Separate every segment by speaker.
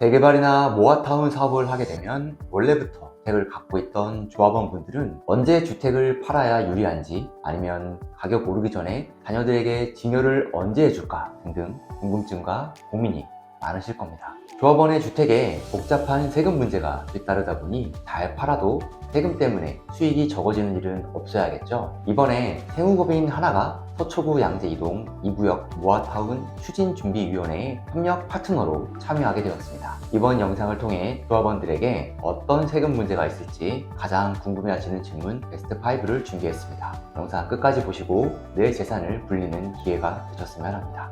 Speaker 1: 재개발이나 모아타운 사업을 하게 되면 원래부터 주택을 갖고 있던 조합원 분들은 언제 주택을 팔아야 유리한지 아니면 가격 오르기 전에 자녀들에게 증여를 언제 해줄까 등등 궁금증과 고민이 많으실 겁니다. 조합원의 주택에 복잡한 세금 문제가 뒤따르다 보니 잘 팔아도 세금 때문에 수익이 적어지는 일은 없어야겠죠. 이번에 세무법인 하나가 서초구 양재 이동 2구역 모아타운 추진준비위원회의 협력 파트너로 참여하게 되었습니다. 이번 영상을 통해 조합원들에게 어떤 세금 문제가 있을지 가장 궁금해하시는 질문 베스트 5를 준비했습니다. 영상 끝까지 보시고 내 재산을 불리는 기회가 되셨으면 합니다.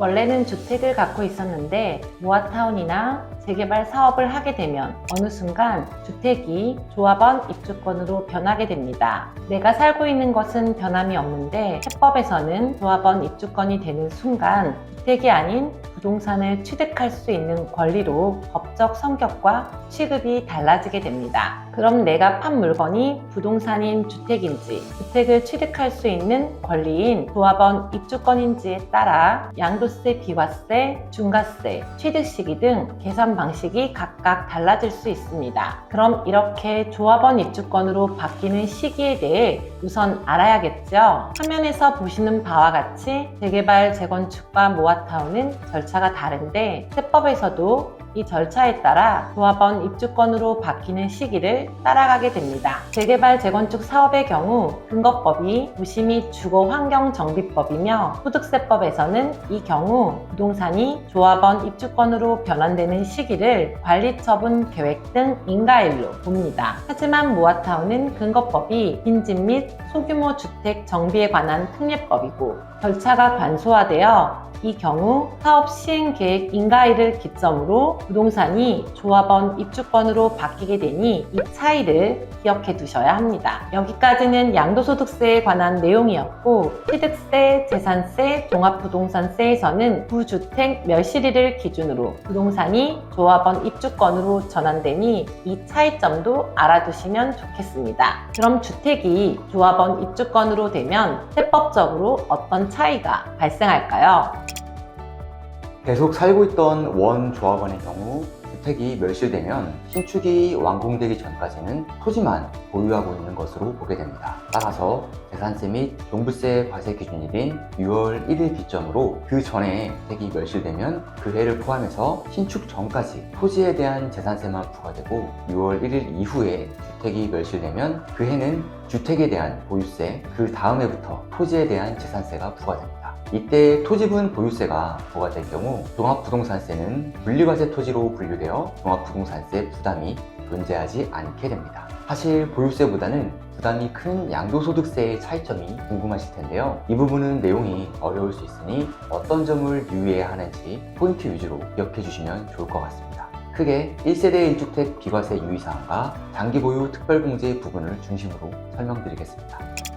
Speaker 2: 원래는 주택을 갖고 있었는데 모아타운이나 재개발 사업을 하게 되면 어느 순간 주택이 조합원 입주권으로 변하게 됩니다. 내가 살고 있는 것은 변함이 없는데 해법에서는 조합원 입주권이 되는 순간 주택이 아닌 부동산을 취득할 수 있는 권리로 법적 성격과 취급이 달라지게 됩니다. 그럼 내가 판 물건이 부동산인 주택인지 주택을 취득할 수 있는 권리인 조합원 입주권인지에 따라 양도세, 비과세, 중과세, 취득 시기 등 계산 방식이 각각 달라질 수 있습니다. 그럼 이렇게 조합원 입주권으로 바뀌는 시기에 대해 우선 알아야겠죠. 화면에서 보시는 바와 같이 재개발, 재건축과 모아타운은 절차가 다른데 세법에서도 이 절차에 따라 조합원 입주권으로 바뀌는 시기를 따라가게 됩니다. 재개발, 재건축 사업의 경우 근거법이 부심이 주거환경정비법이며 소득세법에서는 이 경우 부동산이 조합원 입주권으로 변환되는 시기를 관리처분 계획 등 인가일로 봅니다. 하지만 모아타운은 근거법이 빈집 및 소규모 주택 정비에 관한 특례법이고 절차가 간소화되어 이 경우 사업 시행 계획 인가일을 기점으로 부동산이 조합원 입주권으로 바뀌게 되니 이 차이를 기억해 두셔야 합니다. 여기까지는 양도소득세에 관한 내용이었고 취득세, 재산세, 종합부동산세에서는 부주택 멸실일을 기준으로 부동산이 조합원 입주권으로 전환되니 이 차이점도 알아두시면 좋겠습니다. 그럼 주택이 조합원 입주권으로 되면 세법적으로 어떤 차이가 발생할까요?
Speaker 1: 계속 살고 있던 원 조합원의 경우 주택이 멸실되면 신축이 완공되기 전까지는 토지만 보유하고 있는 것으로 보게 됩니다. 따라서 재산세 및 종부세 과세 기준일인 6월 1일 기점으로 그 전에 주택이 멸실되면 그 해를 포함해서 신축 전까지 토지에 대한 재산세만 부과되고 6월 1일 이후에 주택이 멸실되면 그 해는 주택에 대한 보유세, 그 다음 해부터 토지에 대한 재산세가 부과됩니다. 이때 토지분 보유세가 부과될 경우 종합부동산세는 분리과세 토지로 분류되어 종합부동산세 부담이 존재하지 않게 됩니다. 사실 보유세보다는 부담이 큰 양도소득세의 차이점이 궁금하실 텐데요. 이 부분은 내용이 어려울 수 있으니 어떤 점을 유의해야 하는지 포인트 위주로 기억해 주시면 좋을 것 같습니다. 크게 1세대 1주택 비과세 유의사항과 장기 보유 특별공제 부분을 중심으로 설명드리겠습니다.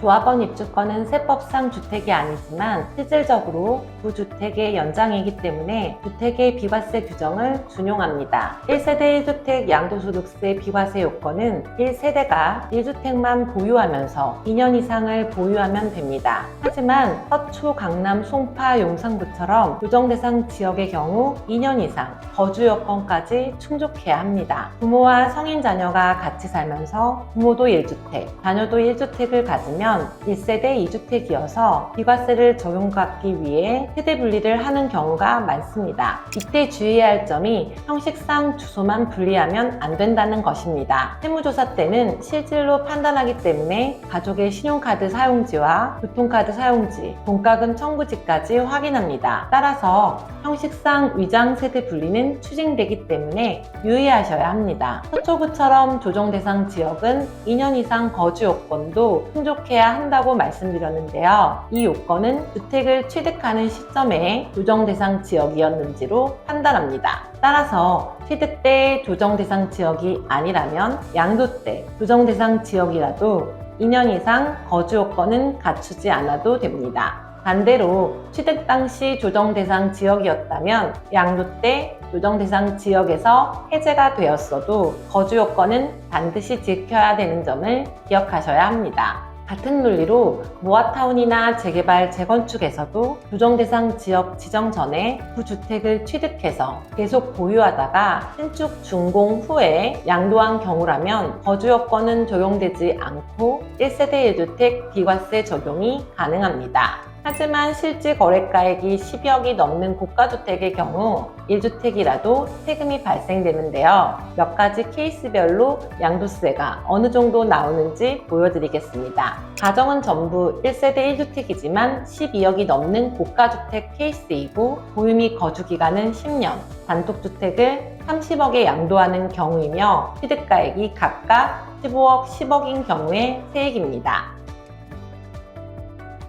Speaker 2: 조합원 입주권은 세법상 주택이 아니지만 실질적으로 부주택의 연장이기 때문에 주택의 비과세 규정을 준용합니다. 1세대 1주택 양도소득세 비과세 요건은 1세대가 1주택만 보유하면서 2년 이상을 보유하면 됩니다. 하지만 서초, 강남, 송파, 용산구처럼 조정대상 지역의 경우 2년 이상 거주 여건까지 충족해야 합니다. 부모와 성인 자녀가 같이 살면서 부모도 1주택, 자녀도 1주택을 가지 면 1세대 2주택이어서 비과세를 적용받기 위해 세대 분리를 하는 경우가 많습니다. 이때 주의해야 할 점이 형식상 주소만 분리하면 안 된다는 것입니다. 세무조사 때는 실질로 판단하기 때문에 가족의 신용카드 사용지와 교통카드 사용지, 돈가금 청구지까지 확인합니다. 따라서 형식상 위장 세대 분리는 추진되기 때문에 유의하셔야 합니다. 서초구처럼 조정 대상 지역은 2년 이상 거주 요건도 충족해야 한다고 말씀드렸는데요. 이 요건은 주택을 취득하는 시점에 조정 대상 지역이었는지로 판단합니다. 따라서 취득 때 조정 대상 지역이 아니라면 양도 때 조정 대상 지역이라도 2년 이상 거주 요건은 갖추지 않아도 됩니다. 반대로 취득 당시 조정 대상 지역이었다면 양도 때 조정 대상 지역에서 해제가 되었어도 거주 요건은 반드시 지켜야 되는 점을 기억하셔야 합니다. 같은 논리로 모아타운이나 재개발, 재건축에서도 조정대상 지역 지정 전에 그 주택을 취득해서 계속 보유하다가 신축 준공 후에 양도한 경우라면 거주 여건은 적용되지 않고 1세대 1주택 비과세 적용이 가능합니다. 하지만 실제 거래가액이 10억이 넘는 고가주택의 경우 1주택이라도 세금이 발생되는데요. 몇 가지 케이스별로 양도세가 어느 정도 나오는지 보여드리겠습니다. 가정은 전부 1세대 1주택이지만 12억이 넘는 고가주택 케이스이고 보유 및 거주기간은 10년, 단독주택을 30억에 양도하는 경우이며 취득가액이 각각 15억, 10억인 경우의 세액입니다.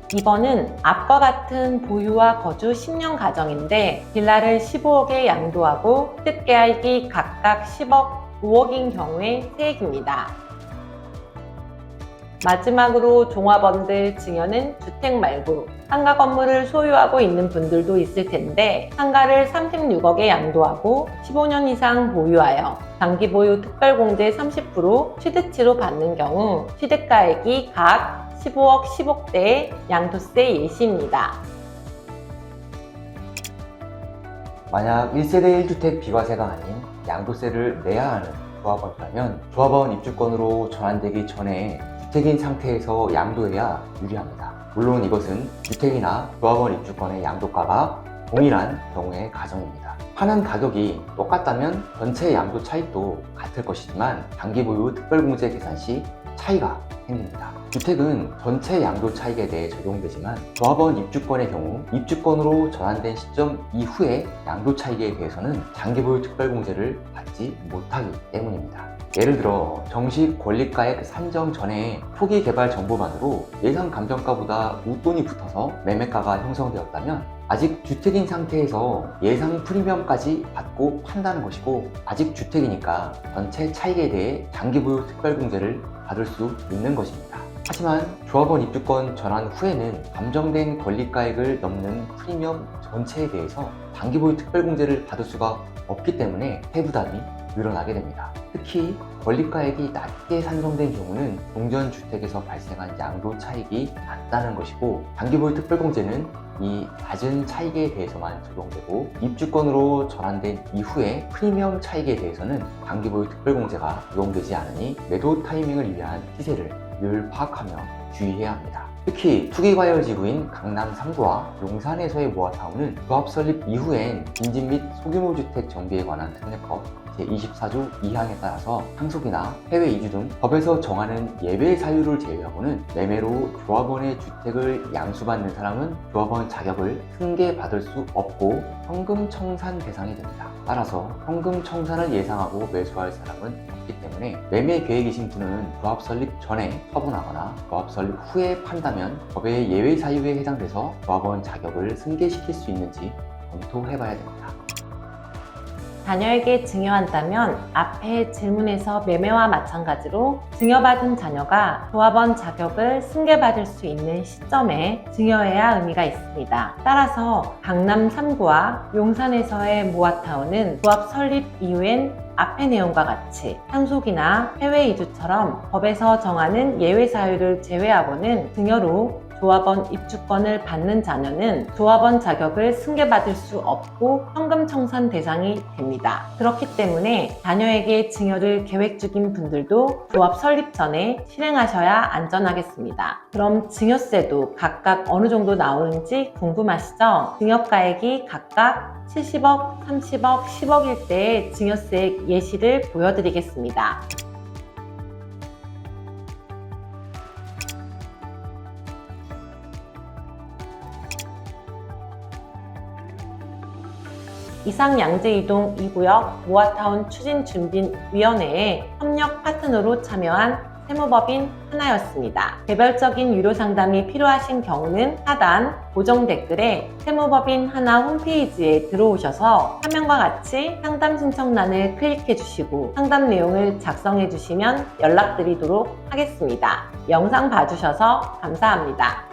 Speaker 2: 2번은 앞과 같은 보유와 거주 10년 가정인데 빌라를 15억에 양도하고 취득계약이 각각 10억, 5억인 경우의 세액입니다. 마지막으로 종합원들 증여는 주택 말고 상가 건물을 소유하고 있는 분들도 있을 텐데 상가를 36억에 양도하고 15년 이상 보유하여 장기 보유 특별공제 30% 취득치로 받는 경우 취득가액이 각 15억, 10억대의 양도세 예시입니다.
Speaker 1: 만약 1세대 1주택 비과세가 아닌 양도세를 내야 하는 조합원이라면 조합원 입주권으로 전환되기 전에 주택인 상태에서 양도해야 유리합니다. 물론 이것은 주택이나 조합원 입주권의 양도가가 동일한 경우의 가정입니다. 파는 가격이 똑같다면 전체 양도 차익도 같을 것이지만 단기 보유 특별공제 계산 시 차이가 생깁니다. 주택은 전체 양도 차익에 대해 적용되지만 조합원 입주권의 경우 입주권으로 전환된 시점 이후의 양도 차익에 대해서는 장기 보유 특별공제를 받지 못하기 때문입니다. 예를 들어 정식 권리가액 산정 전에 초기 개발 정보만으로 예상 감정가보다 웃돈이 붙어서 매매가가 형성되었다면 아직 주택인 상태에서 예상 프리미엄까지 받고 판다는 것이고 아직 주택이니까 전체 차익에 대해 장기 보유 특별공제를 받을 수 있는 것입니다. 하지만 조합원 입주권 전환 후에는 감정된 권리가액을 넘는 프리미엄 전체에 대해서 단기 보유 특별공제를 받을 수가 없기 때문에 세부담이 늘어나게 됩니다. 특히 권리가액이 낮게 산정된 경우는 동전 주택에서 발생한 양도 차익이 낮다는 것이고 단기 보유 특별공제는 이 낮은 차익에 대해서만 적용되고 입주권으로 전환된 이후에 프리미엄 차익에 대해서는 단기 보유 특별공제가 적용되지 않으니 매도 타이밍을 위한 시세를 늘 파악하며 주의해야 합니다. 특히 투기과열 지구인 강남 3구와 용산에서의 모아타운은 조합 설립 이후엔 빈집 및 소규모 주택 정비에 관한 특례법 제24조 2항에 따라서 상속이나 해외 이주 등 법에서 정하는 예외 사유를 제외하고는 매매로 조합원의 주택을 양수받는 사람은 조합원 자격을 승계받을 수 없고 현금 청산 대상이 됩니다. 따라서 현금 청산을 예상하고 매수할 사람은 없기 때문에 매매 계획이신 분은 조합 설립 전에 처분하거나 조합 설립 후에 판다면 법의 예외 사유에 해당돼서 조합원 자격을 승계시킬 수 있는지 검토해봐야 됩니다.
Speaker 2: 자녀에게 증여한다면 앞에 질문에서 매매와 마찬가지로 증여받은 자녀가 조합원 자격을 승계받을 수 있는 시점에 증여해야 의미가 있습니다. 따라서 강남 3구와 용산에서의 모아타운은 조합 설립 이후엔 앞의 내용과 같이 상속이나 해외 이주처럼 법에서 정하는 예외 사유를 제외하고는 증여로 조합원 입주권을 받는 자녀는 조합원 자격을 승계받을 수 없고 현금 청산 대상이 됩니다. 그렇기 때문에 자녀에게 증여를 계획 중인 분들도 조합 설립 전에 실행하셔야 안전하겠습니다. 그럼 증여세도 각각 어느 정도 나오는지 궁금하시죠? 증여가액이 각각 70억, 30억, 10억일 때의 증여세 예시를 보여드리겠습니다. 이상 양재 이동 2구역 모아타운 추진준비위원회에 협력 파트너로 참여한 세무법인 하나였습니다. 개별적인 유료 상담이 필요하신 경우는 하단 고정 댓글에 세무법인 하나 홈페이지에 들어오셔서 화면과 같이 상담 신청란을 클릭해 주시고 상담 내용을 작성해 주시면 연락드리도록 하겠습니다. 영상 봐주셔서 감사합니다.